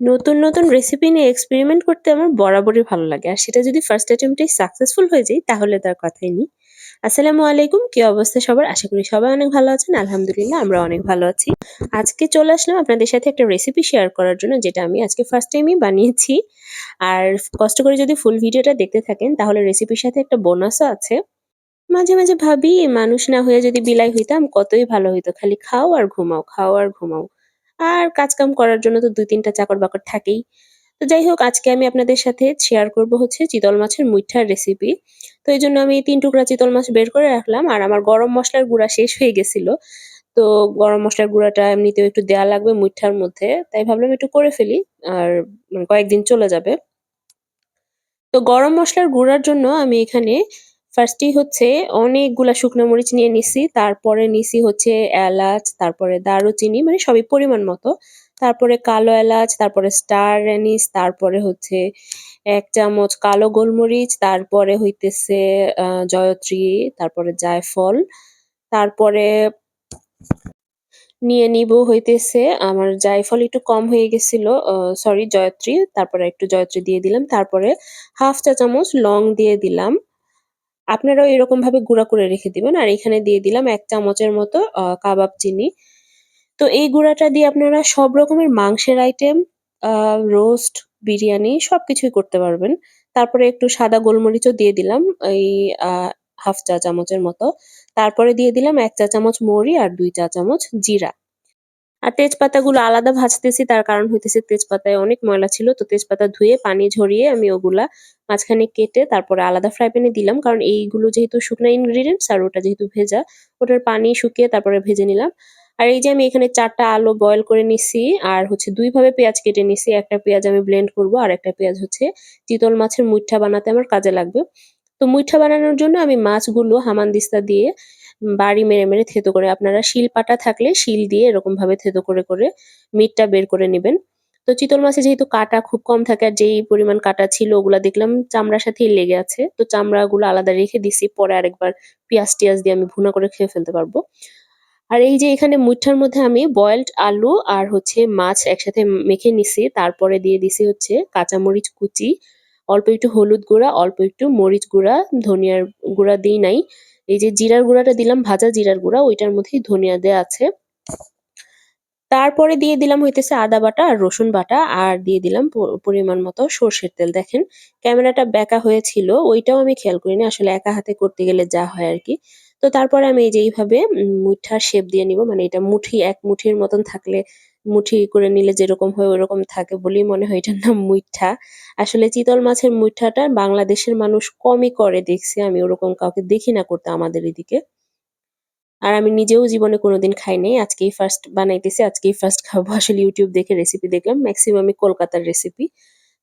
নতুন, নতুন রেসিপি নিয়ে এক্সপেরিমেন্ট করতে আমার বরাবরই ভালো লাগে। আর সেটা যদি ফার্স্ট অ্যাটেম্পটেই সাকসেসফুল হয়ে যাই তাহলে তো আর কথাই নেই। আসসালামু আলাইকুম। কি অবস্থা সবার? আশা করি সবাই অনেক ভালো আছেন। আলহামদুলিল্লাহ আমরা অনেক ভালো আছি। আজকে চলে আসলাম আপনাদের সাথে একটা রেসিপি শেয়ার করার জন্য যেটা আমি আজকে ফার্স্ট টাইমই বানিয়েছি। আর কষ্ট করে যদি ফুল ভিডিওটা দেখতে থাকেন তাহলে রেসিপির সাথে একটা বোনাসও আছে। মাঝে, মাঝে ভাবি মানুষ না হয়ে যদি বিলাই হইতাম কতই ভালো হইতো। খালি খাও আর ঘুমাও, খাও আর ঘুমাও। আর কাজকাম করার জন্য তো ২-৩ টা চাকর-বাকর থাকেই। তো যাই হোক, আজকে আমি আপনাদের সাথে শেয়ার করব হচ্ছে চিতল মাছের মুইঠার রেসিপি। তো এই জন্য আমি তিন টুকরা চিতল মাছ বের করে রাখলাম। আর আমার গরম মশলার গুঁড়া শেষ হয়ে গেছিল। তো গরম মশলার গুঁড়াটা এমনিতেও একটু দেয়া লাগবে মুইঠার মধ্যে। তাই ভাবলাম একটু করে ফেলি। আর মানে কয়েকদিন চলে যাবে। তো গরম মশলার গুঁড়ার জন্য আমি এখানে ফার্স্টেই হচ্ছে অনেকগুলা শুকনো মরিচ নিয়ে নিছি। তারপরে নিছি হচ্ছে এলাচ, তারপরে দারুচিনি মানে সবই পরিমাণ মতো। তারপরে কালো এলাচ, তারপরে স্টার অ্যানিস, তারপরে হচ্ছে এক চামচ কালো গোলমরিচ, তারপরে হইতেছে জয়ত্রী, তারপরে জায়ফল, তারপরে নিয়ে নিব হইতেছে আমার জায়ফল একটু কম হয়ে গেছিল সরি জয়ত্রী, তারপরে একটু জয়ত্রী দিয়ে দিলাম। তারপরে 1/2 চা চামচ লং দিয়ে দিলাম। আপনারাও এরকম ভাবে গুঁড়া করে রেখে দিবেন। আর এখানে দিয়ে দিলাম এক চামচের মতো কাবাব চিনি। তো এই গুঁড়াটা দিয়ে আপনারা সব রকমের মাংসের আইটেম, রোস্ট, বিরিয়ানি সবকিছুই করতে পারবেন। তারপরে একটু সাদা গোলমরিচও দিয়ে দিলাম এই 1/2 চা চামচের মতো। তারপরে দিয়ে দিলাম এক চা চামচ মৌরি আর দুই চা চামচ জিরা। আর তেজপাতাগুলো আলাদা ভাজতেছি তার কারণ হইতেছে তেজপাতায় অনেক ময়লা ছিল। তো তেজপাতা ধুয়ে পানি ঝরিয়ে আমি ওগুলা মাঝখানে কেটে তারপরে আলাদা ফ্রাই প্যানে দিলাম। কারণ এইগুলো যেহেতু শুকনা ইনগ্রিডিয়েন্টস আর ওটা যেহেতু ভেজা, ওটার পানি শুকিয়ে তারপরে ভেজে নিলাম। আর এই যে আমি এখানে চারটা আলু বয়েল করে নিছি আর হচ্ছে ২ ভাবে পেঁয়াজ কেটে নিছি। একটা পেঁয়াজ আমি ব্লেন্ড করব আর একটা পেঁয়াজ হচ্ছে চিতল মাছের মুইঠা বানাতে আমার কাজে লাগবে। তো মুইঠা বানানোর জন্য আমি মাছগুলো হামানদিস্তা দিয়ে বাড়ি মেরে, মেরে থেতো করে আপনারা শিল পাটা থাকলে শিল দিয়ে এরকমভাবে থেঁতো করে, করে মিটটা বের করে নেবেন তো চিতল মাছে যেহেতু কাঁটা খুব কম থাকে আর যেই পরিমাণ কাঁটা ছিল ওগুলা দেখলাম চামড়ার সাথেই লেগে আছে। তো চামড়াগুলো আলাদা রেখে দিছি। পরে আরেকবার পেঁয়াজ টিয়াজ দিয়ে আমি ভুনা করে খেয়ে ফেলতে পারব। আর এই যে এখানে মুঠার মধ্যে আমি বয়েলড আলু আর হচ্ছে মাছ একসাথে মেখে নিছি। তারপরে দিয়ে দিছি হচ্ছে কাঁচামরিচ কুচি, অল্প একটু হলুদ গুঁড়া, অল্প একটু মরিচ গুঁড়া, ধনিয়ার গুঁড়া দেই নাই। এই যে জিরার গুঁড়াটা দিলাম, ভাজা জিরার গুঁড়া, ওইটার মধ্যেই ধনিয়া দেয়া আছে। তারপরে দিয়ে দিলাম হইতেছে আদা বাটা আর রসুন বাটা, আর দিয়ে দিলাম পরিমাণ মতো সরষের তেল। দেখেন, ক্যামেরাটা বেঁকা হয়েছিল, ওইটাও আমি খেয়াল করিনি। আসলে একা হাতে করতে গেলে যা হয় আর কি তো তারপরে আমি এই যে এইভাবে মুঠার শেপ দিয়ে নিব। মানে এটা মুঠি, এক মুঠির মতন থাকলে মুঠি করে নিলে যেরকম হয় ওরকম থাকে বলেই মনে হয় এটার নাম মুইঠা। আসলে চিতল মাছের মুইঠাটা বাংলাদেশের মানুষ কমই করে দেখছি। আমি ওরকম কাউকে দেখি না করতে আমাদের এদিকে। আর আমি নিজেও জীবনে কোনোদিন খাই নাই। আজকেই ফার্স্ট বানাইতেছি, আজকেই ফার্স্ট খাব। আসলে ইউটিউব দেখে রেসিপি দেখলাম। মেক্সিমামই কলকাতার রেসিপি।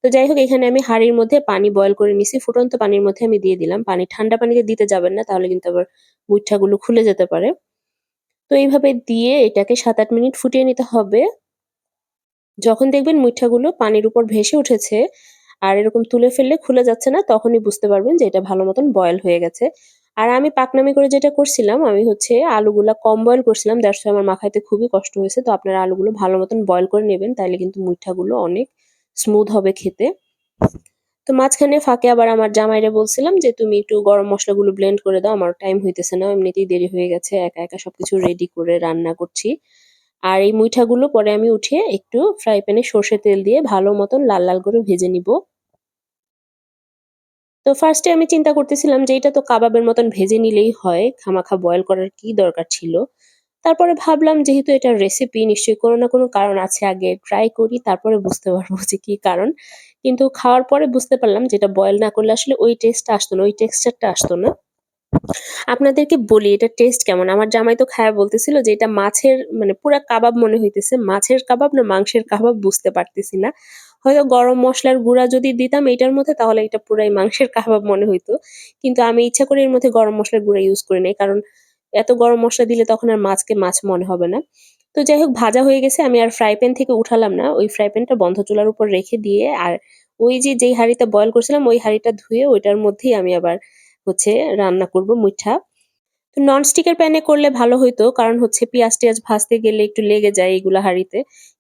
তো যাই হোক এখানে আমি হাঁড়ির মধ্যে পানি বয়েল করে নিছি। ফুটন্ত পানির মধ্যে আমি দিয়ে দিলাম। পানি ঠান্ডা পানিতে দিতে যাবেন না তাহলে কিন্তু আবার মুইঠাগুলো খুলে যেতে পারে। তো এইভাবে দিয়ে এটাকে ৭-৮ মিনিট ফুটিয়ে নিতে হবে। যখন দেখবেন মুইঠাগুলো পানির উপর ভেসে উঠেছে আর এরকম তুলে ফেললে খুলে যাচ্ছে না, তখনই বুঝতে পারবেন যে এটা ভালো মতন বয়েল হয়ে গেছে। আর আমি পাকনামি করে যেটা করছিলাম, আমি হচ্ছে আলুগুলা কম বয়েল করছিলাম দ্যাটস আমার মাখাইতে খুবই কষ্ট হয়েছে। তো আপনারা আলুগুলো ভালো মতন বয়েল করে নেবেন, তাইলে কিন্তু মুইঠাগুলো অনেক স্মুথ হবে খেতে। তো মাঝখানে ফাঁকে আবার আমার জামাইরে বলছিলাম যে, "তুমি একটু গরম মশলাগুলো ব্লেন্ড করে দাও। আমার টাইম হইতেছে না। এমনিতেই দেরি হয়ে গেছে। একা, একা সবকিছু রেডি করে রান্না করছি।" আর এই মুইঠাগুলো পরে আমি উঠিয়ে একটু ফ্রাই প্যানে সর্ষের তেল দিয়ে ভালো মতন লাল, লাল করে ভেজে নিব। তো ফার্স্টে আমি চিন্তা করতেছিলাম যে এটা তো কাবাবের মতন ভেজে নিলেই হয়। খামাখা বয়েল করার কি দরকার ছিল? তারপরে ভাবলাম যেহেতু এটা রেসিপি নিশ্চয়ই কোনো না কোনো কারণ আছে আগে ট্রাই করি তারপরে বুঝতে পারব যে কি কারণ। কিন্তু খাওয়ার পরে বুঝতে পারলাম যেটা বয়েল না করলে আসলে ওই টেস্টটা আসতো না, ওই টেক্সচারটা আসতো না। আপনাদেরকে বলি এটা টেস্ট কেমন? আমার জামাই তো খায়া বলতেছিল যে এটা মাছের মানে পুরা কাবাব মনে হইতেছে। মাছের কাবাব না মাংসের কাবাব বুঝতে পারতেছি না। হয়তো গরম মশলার গুঁড়া যদি দিতাম এইটার মধ্যে তাহলে এটা পুরাই মাংসের কাবাব মনে হইতো। কিন্তু আমি ইচ্ছা করে এর মধ্যে গরম মশলার গুঁড়া ইউজ করি নাই। কারণ এত গরম মশলা দিলে তখন আর মাছকে মাছ মনে হবে না। তো যাই হোক, ভাজা হয়ে গেছে আমি আর ফ্রাই প্যান থেকে উঠালাম না। ওই ফ্রাই প্যানটা বন্ধ চুলার উপর রেখে দিয়ে আর ওই যে, যেই হাঁড়িতে বয়েল করছিলাম, ওই হাঁড়িটা ধুয়ে ওইটার মধ্যেই আমি আবার হচ্ছে রান্না করব মুইঠা। তো ননস্টিকের প্যানে করলে ভালো হইতো কারণ হচ্ছে পেঁয়াজ-টেয়াজ ভাজতে গেলে একটু লেগে যায় এগুলা হাঁড়িতে।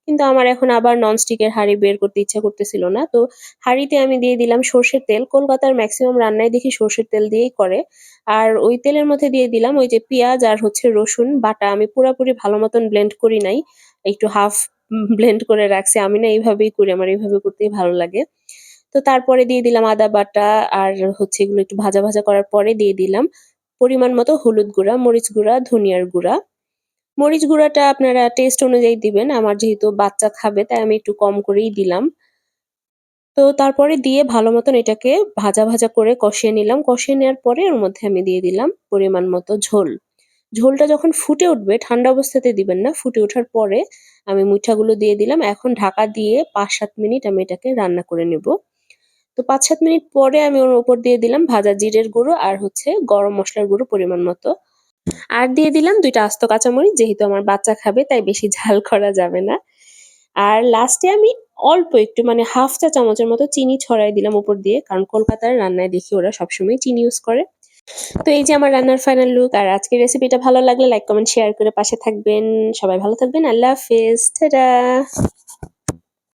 কিন্তু আমার এখন আবার ননস্টিকের হাঁড়ি বের করতে ইচ্ছা করতেছিল না। তো হাঁড়িতে আমি দিয়ে দিলাম সর্ষের তেল। কলকাতার ম্যাক্সিমাম রান্নায় দেখি সর্ষের তেল দিয়েই করে। আর ওই তেলের মধ্যে দিয়ে দিলাম ওই যে পেঁয়াজ আর হচ্ছে রসুন বাটা। আমি পুরাপুরি ভালো মতন ব্লেন্ড করি নাই। একটু হাফ ব্লেন্ড করে রাখছি। আমি না এইভাবেই করি। আমার এইভাবে করতেই ভালো লাগে। তো তারপরে দিয়ে দিলাম আদা বাটা আর হচ্ছে এগুলো একটু ভাজা, ভাজা করার পরে দিয়ে দিলাম পরিমাণ মতো হলুদ গুঁড়া, মরিচ গুঁড়া, ধনিয়ার গুঁড়া। মরিচ গুঁড়াটা আপনারা টেস্ট অনুযায়ী দিবেন। আমার যেহেতু বাচ্চা খাবে তাই আমি একটু কম করেই দিলাম। তো তারপরে দিয়ে ভালো মতন এটাকে ভাজা, ভাজা করে কষিয়ে নিলাম। কষিয়ে নেওয়ার পরে ওর মধ্যে আমি দিয়ে দিলাম পরিমাণ মতো ঝোল। ঝোলটা যখন ফুটে উঠবে ঠান্ডা অবস্থাতে দিবেন না। ফুটে ওঠার পরে আমি মুঠাগুলো দিয়ে দিলাম। এখন ঢাকা দিয়ে ৫-৭ মিনিট আমি এটাকে রান্না করে নেব। তো ৫-৭ মিনিট পরে আমি ওর উপর দিয়ে দিলাম ভাজা জিরের গুঁড়ো আর হচ্ছে গরম মশলার গুঁড়ো পরিমাণ মতো। আর দিয়ে দিলাম দুইটা আস্ত কাঁচামরিচ যেহেতু আমার বাচ্চা খাবে তাই বেশি ঝাল করা যাবে না। আর লাস্টে আমি অল্প একটু মানে হাফ চা চামচের মতো চিনি ছড়াই দিলাম উপর দিয়ে। কারণ কলকাতার রান্নায় দেখি ওরা সবসময় চিনি ইউজ করে। তো এই যে আমার রান্নার ফাইনাল লুক। আর আজকের রেসিপিটা ভালো লাগলে লাইক, কমেন্ট, শেয়ার করে পাশে থাকবেন। সবাই ভালো থাকবেন। আল্লাহ হাফেজ।